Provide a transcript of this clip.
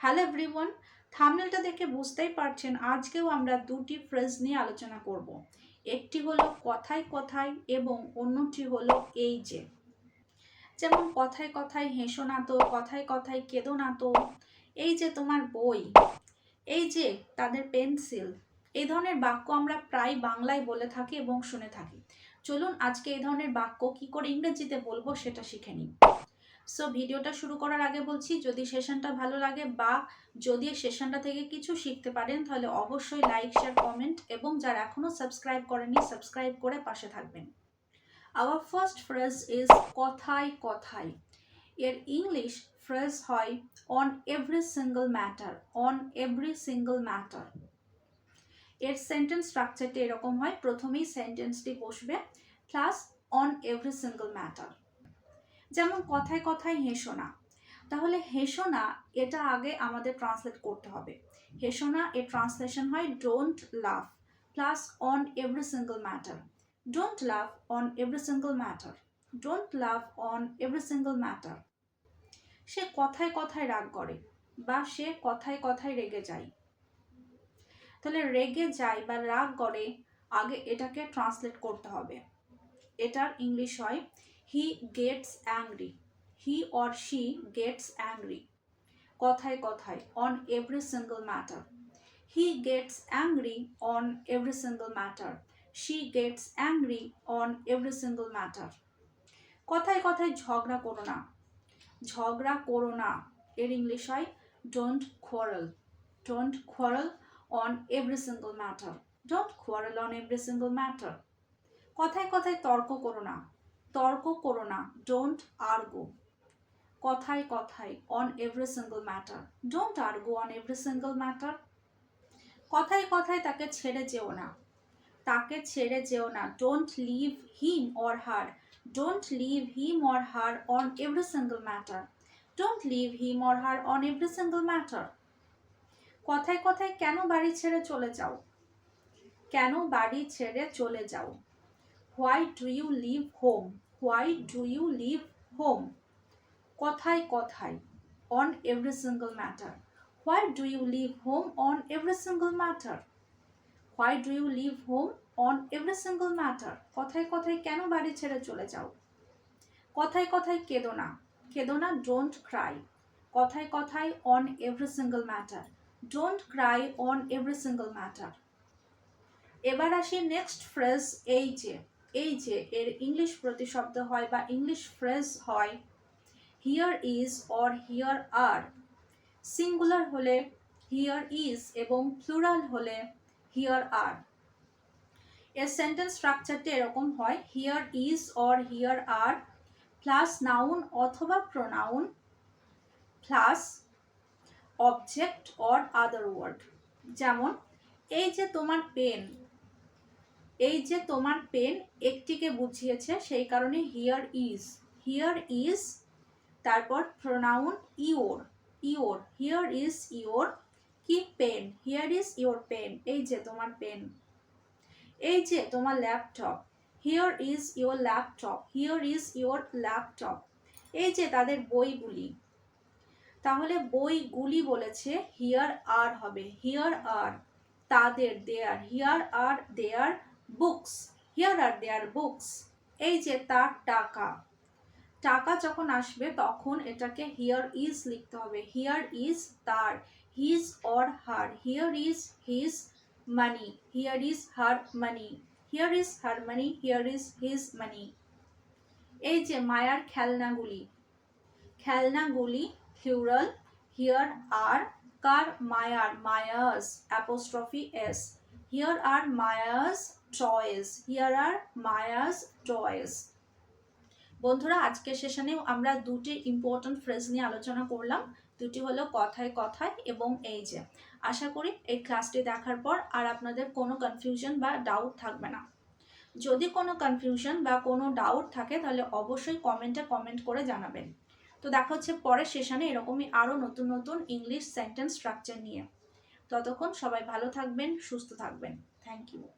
Hello everyone থামনেলটা দেখে বুঝতেই পারছেন, আজকেও আমরা দুটি ফ্রেজ নিয়ে আলোচনা করব। একটি হলো কথায় কথায় এবং অন্যটি হলো এই যে। যেমন কথায় কথায় হেসো না তো, কথায় কথায় কেঁদো না তো, এই যে তোমার বই, এই যে তাদের পেন্সিল, এই ধরনের বাক্য আমরা প্রায় বাংলায় বলে থাকি এবং শুনে থাকি। চলুন আজকে এই ধরনের বাক্য কি করে ইংরেজিতে বলব সেটা শিখে নিই। সো ভিডিওটা শুরু করার আগে বলছি, যদি সেশনটা ভালো লাগে বা যদি সেশনটা থেকে কিছু শিখতে পারেন, তাহলে অবশ্যই লাইক শেয়ার কমেন্ট এবং যারা এখনও সাবস্ক্রাইব করেনি সাবস্ক্রাইব করে পাশে থাকবেন। আওয়ার ফার্স্ট ফ্রেজ ইজ কথায় কথায়। এর ইংলিশ ফ্রেজ হয় on every single matter on every single matter এর সেন্টেন্স স্ট্রাকচারটি এরকম হয়, প্রথমেই সেন্টেন্সটি বসবে plus on every single matter যেমন কথায় কথায় হেসো না। তাহলে হেসো না, এটা আগে আমাদের ট্রান্সলেট করতে হবে। হেসো না, এর ট্রান্সলেশন হয় don't love plus on every single matter don't love on every single matter don't love on every single matter সে কথায় কথায় রাগ করে বা সে কথায় কথায় রেগে যায়। তাহলে রেগে যায় বা রাগ করে, আগে এটাকে ট্রান্সলেট করতে হবে। এটার ইংলিশ হয় he gets angry he or she gets angry কথায় কথায় on every single matter he gets angry on every single matter she gets angry on every single matter কথায় কথায় ঝগড়া করো না। ঝগড়া করো না। এর ইংলিশ হয় don't quarrel don't quarrel on every single matter don't quarrel on every single matter কথায় কথায় তর্ক করো না। তর্ক করো না ডোন্ট আর্গো কথায় কথায় on every single matter don't argue on every single matter কথায় কথায় তাকে ছেড়ে যেও না। তাকে ছেড়ে যেও না। Don't leave him or her don't leave him or her on every single matter don't leave him or her on every single matter কথায় কথায় কেন বাড়ি ছেড়ে চলে যাও? কেন বাড়ি ছেড়ে চলে যাও? Why do you leave home? Why do you leave home? কথায় কথায় on every single matter why do you leave home on every single matter why do you leave home on every single matter কথায় কথায় কেন বাড়ি ছেড়ে চলে যাও? কথায় কথায় কেঁদো না। কেঁদো না ডোন্ট ক্রাই কথায় কথায় on every single matter don't cry on every single matter এবার আসি নেক্সট ফ্রেজ এই যে এই যে এর ইংলিশ প্রতিশব্দ হয় বা ইংলিশ ফ্রেজ হয় here is or here are singular হলে হিয়ার ইজ এবং প্লুরাল হলে হিয়ার আর এর সেন্টেন্স স্ট্রাকচারটি এরকম হয় here is or here are plus noun অথবা pronoun plus object or other word যেমন, এই যে তোমার পেন এই যে তোমার পেন একটিকে বুঝিয়েছে, সেই কারণে হিয়ার ইজ হিয়ার ইজ তারপর pronoun your your here is your কি pen here is your pen এই যে তোমার পেন এই যে তোমার laptop here is your laptop here is your laptop এই যে তাদের বইগুলি, তাহলে বইগুলি বলেছে হিয়ার আর হবে হিয়ার আর তাদের their here are their books here are their books এই যে তার টাকা। টাকা যখন আসবে, তখন এটাকে হিয়ার ইজ লিখতে হবে। হিয়ার ইজ তার। His or her here is his money here is her money here is her money here is his money এই যে মায়ার খেলনাগুলি। খেলনাগুলি প্লুরাল হিয়ার আর কার মায়ার? Maya's apostrophe S here are Maya's toys here are Maya's toys বন্ধুরা আজকে সেশনে আমরা দুটি ইম্পর্টেন্ট ফ্রেজ নিয়ে আলোচনা করলাম। দুটি হলো কথায় কথায় এবং এই যে। আশা করি এই ক্লাসটি দেখার পর আর আপনাদের কোনো কনফিউশন বা ডাউট থাকবে না। যদি কোনো কনফিউশন বা কোনো ডাউট থাকে, তাহলে অবশ্যই কমেন্টে কমেন্ট করে জানাবেন। তো দেখা হচ্ছে পরের সেশনে এরকমই আরও নতুন নতুন ইংলিশ সেন্টেন্স স্ট্রাকচার নিয়ে। ততক্ষণ সবাই ভালো থাকবেন, সুস্থ থাকবেন। Thank you